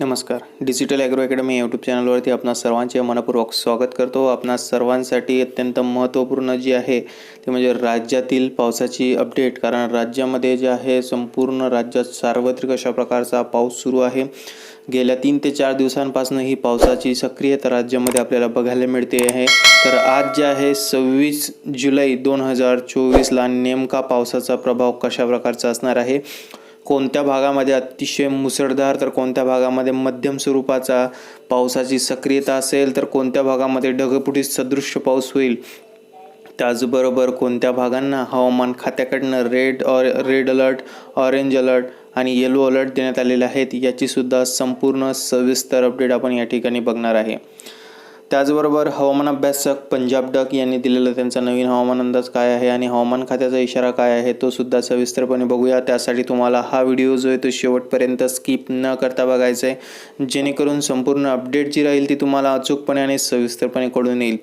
नमस्कार. Digital agro academy YouTube चॅनलवरती आपणा सर्वांचे मनपूर्वक स्वागत करतो. आपणा सर्वांसाठी अत्यंत महत्त्वपूर्ण जी आहे ते म्हणजे राज्यातील पावसाची अपडेट कारण राज्यामध्ये जे आहे संपूर्ण राज्यात सार्वत्रिक अशा प्रकारचा पाऊस सुरू आहे. गेल्या तीन ते चार दिवसांपासून ही पावसाची सक्रियता राज्यामध्ये आपल्याला बघायला मिळते आहे. तर आज जे आहे सव्वीस जुलै दोन हजार चोवीसला नेमका पावसाचा प्रभाव कशा प्रकारचा असणार आहे? कोणत्या भागामध्ये अतिशय मुसळधार तर कोणत्या भागामध्ये मध्यम स्वरूपाचा पावसाची सक्रियता असेल तर कोणत्या भागामध्ये ढगफुटी सदृश्य पाऊस होईल? त्याचबरोबर कोणत्या भागांना हवामान खात्याकडनं red or red alert orange alert आणि येलो अलर्ट देण्यात आलेले आहेत याचीसुद्धा संपूर्ण सविस्तर अपडेट आपण या ठिकाणी बघणार आहे. त्याचबरोबर हवामान अभ्यासक पंजाब डक यांनी दिलेला त्यांचा नवीन हवामान अंदाज काय आहे आणि हवामान खात्याचा इशारा काय आहे तो सुद्धा सविस्तरपणे बघूया. त्यासाठी तुम्हाला हा व्हिडिओ जो आहे तो शेवटपर्यंत स्किप न करता बघायचा आहे. जेणेकरून संपूर्ण अपडेट जी राहील ती तुम्हाला अचूकपणे आणि सविस्तरपणे कळून येईल.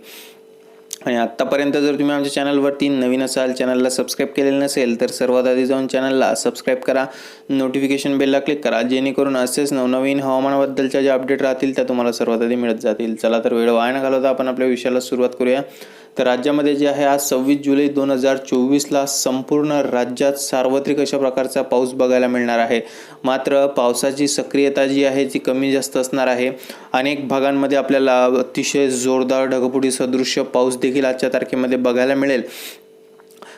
आणि आत्तापर्यंत जर तुम्ही आमच्या चॅनलवरती नवीन असाल चॅनलला सबस्क्राईब केलेलं नसेल तर सर्वात आधी जाऊन चॅनलला सबस्क्राईब करा. नोटिफिकेशन बेलला क्लिक करा. जेणेकरून असेच नवनवीन हवामानाबद्दलच्या ज्या अपडेट राहतील त्या तुम्हाला सर्वात आधी मिळत जातील. चला तर वेळ वाया न घालवता आपण आपल्या विषयाला सुरुवात करूया. तर राज्यामध्ये जे आहे आज सव्वीस जुलै दोन हजार चोवीसला संपूर्ण राज्यात सार्वत्रिक अशा प्रकारचा पाऊस बघायला मिळणार आहे. मात्र पावसाची सक्रियता जी आहे ती कमी जास्त असणार आहे. अनेक भागांमध्ये आपल्याला अतिशय जोरदार ढगफुटी सदृश्य पाऊस देखील आजच्या तारखेमध्ये बघायला मिळेल.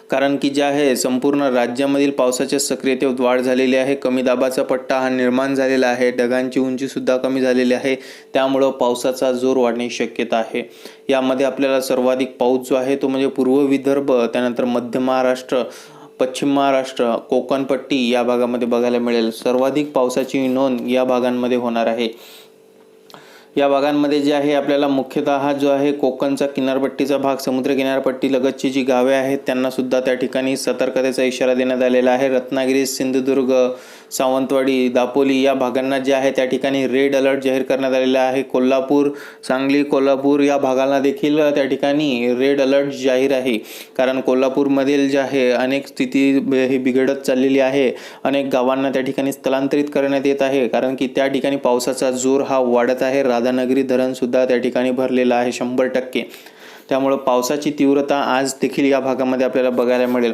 कारण की जे आहे संपूर्ण राज्यामधील पावसाच्या सक्रियतेत वाढ झालेली आहे. कमी दाबाचा पट्टा हा निर्माण झालेला आहे. ढगांची उंचीसुद्धा कमी झालेली आहे. त्यामुळं पावसाचा जोर वाढण्याची शक्यता आहे. यामध्ये आपल्याला सर्वाधिक पाऊस जो आहे तो म्हणजे पूर्व विदर्भ त्यानंतर मध्य महाराष्ट्र पश्चिम महाराष्ट्र कोकणपट्टी या भागामध्ये बघायला मिळेल. सर्वाधिक पावसाची नोंद या भागांमध्ये होणार आहे. या भागांमध्ये जे आहे आपल्याला मुख्यतः जो आहे कोकणचा किनारपट्टीचा भाग समुद्र किनारपट्टी लगतची जी गावे आहेत त्यांना सुद्धा त्या ठिकाणी सतर्कतेचा इशारा देण्यात आलेला आहे. रत्नागिरी सिंधुदुर्ग सावंतवाडी दापोली या भागांना जे आहे त्या ठिकाणी रेड अलर्ट जाहीर करण्यात आलेला आहे. कोल्हापूर सांगली कोल्हापूर या भागांना देखील त्या ठिकाणी रेड अलर्ट जाहीर आहे. कारण कोल्हापूरमधील जे आहे अनेक स्थिती ही बिघडत चाललेली आहे. अनेक गावांना त्या ठिकाणी स्थलांतरित करण्यात येत आहे. कारण की त्या ठिकाणी पावसाचा जोर हा वाढत आहे. राधानगरी धरणसुद्धा त्या ठिकाणी भरलेलं आहे शंभर टक्के. त्यामुळं पावसाची तीव्रता आज देखील या भागामध्ये आपल्याला बघायला मिळेल.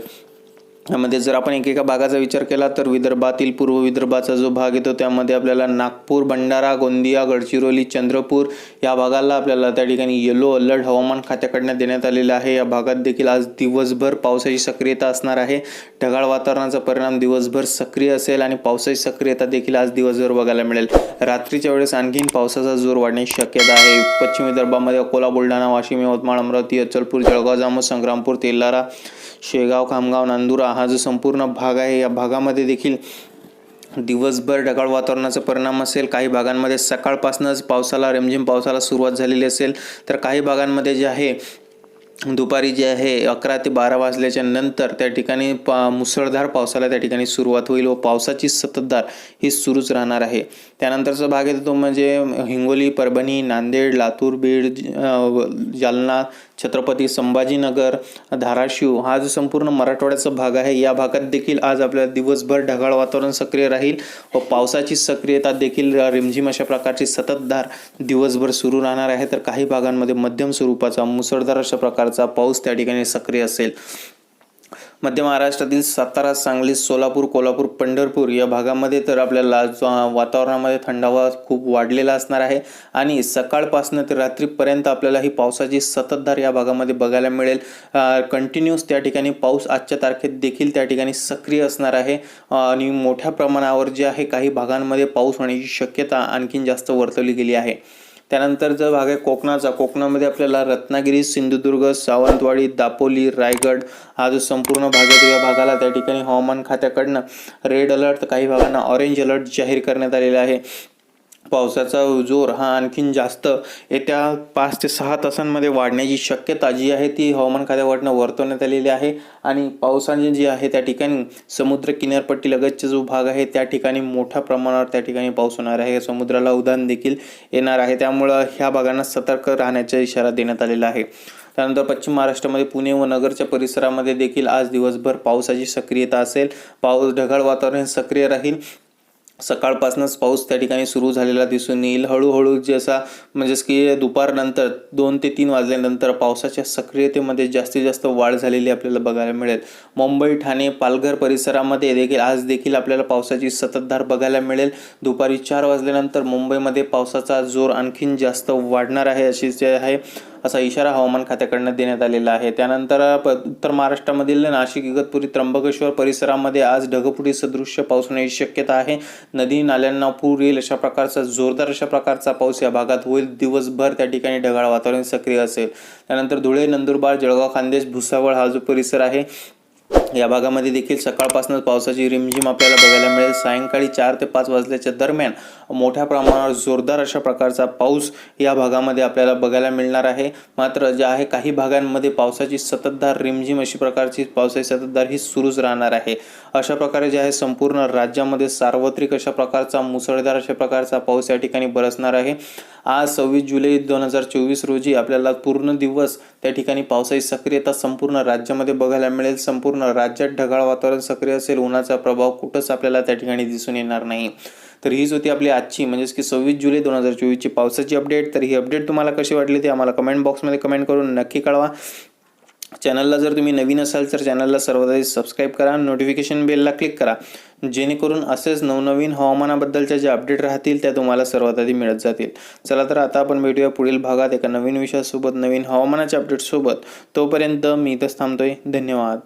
यामध्ये जर आपण एकेका भागाचा विचार केला तर विदर्भातील पूर्व विदर्भाचा जो भाग येतो त्यामध्ये आपल्याला नागपूर भंडारा गोंदिया गडचिरोली चंद्रपूर या भागाला आपल्याला त्या ठिकाणी येलो अलर्ट हवामान खात्याकडनं देण्यात आलेलं आहे. या भागात देखील आज दिवसभर पावसाची सक्रियता असणार आहे. ढगाळ वातावरणाचा परिणाम दिवसभर सक्रिय असेल आणि पावसाची सक्रियता देखील आज दिवसभर बघायला मिळेल. रात्रीच्या वेळेस आणखीन पावसाचा जोर वाढण्याची शक्यता आहे. पश्चिम विदर्भामध्ये अकोला बुलढाणा वाशिम यवतमाळ अमरावती अचलपूर जळगाव जामोद संग्रामपूर तेलारा शेगाव खामगाव नांदुरा हा जो संपूर्ण भाग आहे या भागामध्ये देखील दिवसभर ढगाळ वातावरणाचा परिणाम असेल. काही भागांमध्ये सकाळपासूनच पावसाला रिमझिम पावसाला सुरुवात झालेली असेल. तर काही भागांमध्ये जे आहे दुपारी जे आहे अकरा ते बारा वाजल्याच्या नंतर त्या ठिकाणी पा मुसळधार पावसाला त्या ठिकाणी सुरुवात होईल व पावसाची सततधार ही सुरूच राहणार आहे. त्यानंतरचा भाग येतो तो म्हणजे हिंगोली परभणी नांदेड लातूर बीड जालना छत्रपती संभाजीनगर धाराशिव हा जो संपूर्ण मराठवाड्याचा भाग आहे या भागात देखील आज आपल्याला दिवसभर ढगाळ वातावरण सक्रिय राहील व पावसाची सक्रियता देखील रिमझिम अशा प्रकारची सततधार दिवसभर सुरू राहणार आहे. तर काही भागांमध्ये मध्यम स्वरूपाचा मुसळधार अशा प्रकार प्रकारचा पाऊस त्या ठिकाणी सक्रिय असेल. मध्य महाराष्ट्रातील सातारा सांगली सोलापूर कोल्हापूर पंढरपूर या भागामध्ये तर आपल्याला वातावरणामध्ये थंडावा खूप वाढलेला असणार आहे. आणि सकाळपासून ते रात्रीपर्यंत आपल्याला ही पावसाची सततधार या भागामध्ये बघायला मिळेल. कंटिन्यूस त्या ठिकाणी पाऊस आजच्या तारखेत देखील त्या ठिकाणी सक्रिय असणार आहे. आणि मोठ्या प्रमाणावर जे आहे काही भागांमध्ये पाऊस होण्याची शक्यता आणखीन जास्त वर्तवली गेली आहे. त्यानंतर जर भाग आहे कोकणाचा कोकणामध्ये आपल्याला रत्नागिरी सिंधुदुर्ग सावंतवाडी दापोली रायगड हा जो संपूर्ण भाग आहे या भागाला त्या ठिकाणी हवामान खात्याकडनं रेड अलर्ट तर काही भागांना ऑरेंज अलर्ट जाहीर करण्यात आलेला आहे. पावसाचा जोर हा आणखीन जास्त येत्या पाच ते सहा तासांमध्ये वाढण्याची शक्यता जी आहे ती हवामान खात्यावरनं वर्तवण्यात आलेली आहे. आणि पावसाने जी आहे त्या ठिकाणी समुद्र किनारपट्टीलगतचा जो भाग आहे त्या ठिकाणी मोठ्या प्रमाणावर त्या ठिकाणी पाऊस होणार आहे. समुद्राला उधाण देखील येणार आहे. त्यामुळं ह्या भागांना सतर्क राहण्याचा इशारा देण्यात आलेला आहे. त्यानंतर पश्चिम महाराष्ट्रामध्ये पुणे व नगरच्या परिसरामध्ये देखील आज दिवसभर पावसाची सक्रियता असेल. पाऊस ढगाळ वातावरण सक्रिय राहील. सकाळपासूनच पाऊस त्या ठिकाणी सुरू झालेला दिसून येईल. हळूहळू जसा म्हणजेच की दुपारनंतर दोन ते तीन वाजल्यानंतर पावसाच्या सक्रियतेमध्ये जास्तीत जास्त वाढ झालेली आपल्याला बघायला मिळेल. मुंबई ठाणे पालघर परिसरामध्ये देखील आज देखील आपल्याला पावसाची सततधार बघायला मिळेल. दुपारी चार वाजल्यानंतर मुंबईमध्ये पावसाचा जोर आणखीन जास्त वाढणार आहे अशी जे आहे असा इशारा हवामान खात्याकडनं देण्यात आलेला आहे. त्यानंतर प उत्तर महाराष्ट्रामधील नाशिक इगतपुरी त्र्यंबकेश्वर परिसरामध्ये आज ढगफुटी सदृश्य पाऊस होण्याची शक्यता आहे. नदी नाल्यांना पूर येईल अशा प्रकारचा जोरदार अशा प्रकारचा पाऊस या भागात होईल. दिवसभर त्या ठिकाणी ढगाळ वातावरण सक्रिय असेल. त्यानंतर धुळे नंदुरबार जळगाव खानदेश भुसावळ हा जो परिसर आहे या भागामध्ये देखील सकाळपासूनच पावसाची रिमझिम आपल्याला बघायला मिळेल. सायंकाळी चार ते पाच वाजल्याच्या दरम्यान मोठ्या प्रमाणावर जोरदार अशा प्रकारचा पाऊस या भागामध्ये आपल्याला बघायला मिळणार आहे. मात्र जे आहे काही भागांमध्ये पावसाची सततधार रिमझिम अशी प्रकारची पावसाची सततधार ही सुरूच राहणार आहे. अशा प्रकारे जे आहे संपूर्ण राज्यामध्ये सार्वत्रिक अशा प्रकारचा मुसळधार अशा प्रकारचा पाऊस या ठिकाणी बरसणार आहे. आज सव्वीस जुलै दोन हजार चोवीस रोजी आपल्याला पूर्ण दिवस त्या ठिकाणी पावसाची सक्रियता संपूर्ण राज्यामध्ये बघायला मिळेल. संपूर्ण राज्यात ढगाळ वातावरण सक्रिय असेल उन्हाचा प्रभाव कुठंच आपल्याला त्या ठिकाणी दिसून येणार नाही. तर हीच होती आपली आजची म्हणजेच की सव्वीस जुलै दोन हजार चोवीसची पावसाची अपडेट. तर ही अपडेट तुम्हाला कशी वाटली ते आम्हाला कमेंट बॉक्समध्ये कमेंट करून नक्की कळवा. चॅनलला जर तुम्ही नवीन असाल तर चॅनलला सर्वात आधी सबस्क्राईब करा नोटिफिकेशन बेलला क्लिक करा. जेणेकरून असेच नवनवीन हवामानाबद्दलच्या ज्या अपडेट राहतील त्या तुम्हाला सर्वात आधी मिळत जातील. चला तर आता आपण भेटूया पुढील भागात एका नवीन विषयासोबत नवीन हवामानाच्या अपडेटसोबत तोपर्यंत मी इथंच थांबतोय. धन्यवाद.